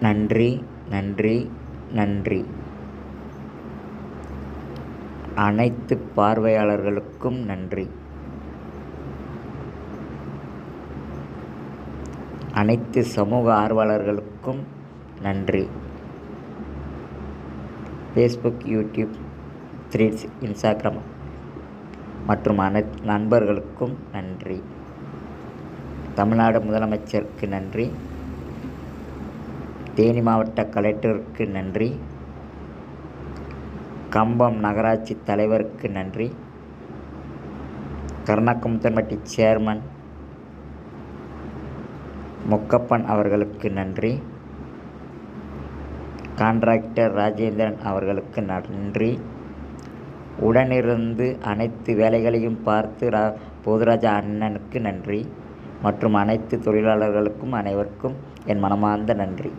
நன்றி நன்றி நன்றி. அனைத்து பார்வையாளர்களுக்கும் நன்றி. அனைத்து சமூக ஆர்வலர்களுக்கும் நன்றி. ஃபேஸ்புக் யூடியூப் த்ரீட்ஸ் இன்ஸ்டாகிராம் மற்றும் அனைத்து நண்பர்களுக்கும் நன்றி. தமிழ்நாடு முதலமைச்சருக்கு நன்றி. தேனி மாவட்ட கலெக்டருக்கு நன்றி. கம்பம் நகராட்சி தலைவருக்கு நன்றி. கருணாக்கமுத்தன்பட்டி சேர்மன் முக்கப்பன் அவர்களுக்கு நன்றி. கான்ட்ராக்டர் ராஜேந்திரன் அவர்களுக்கு நன்றி. உடனிருந்து அனைத்து வேலைகளையும் பார்த்து ரா போதுராஜா அண்ணனுக்கு நன்றி. மற்றும் அனைத்து தொழிலாளர்களுக்கும் அனைவருக்கும் என் மனமார்ந்த நன்றி.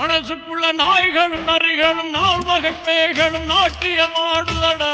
மனசுக்குள்ள நாய்களும் நரிகளும் நாள் வகை பேய்களும் நாட்டியமாடுதடா.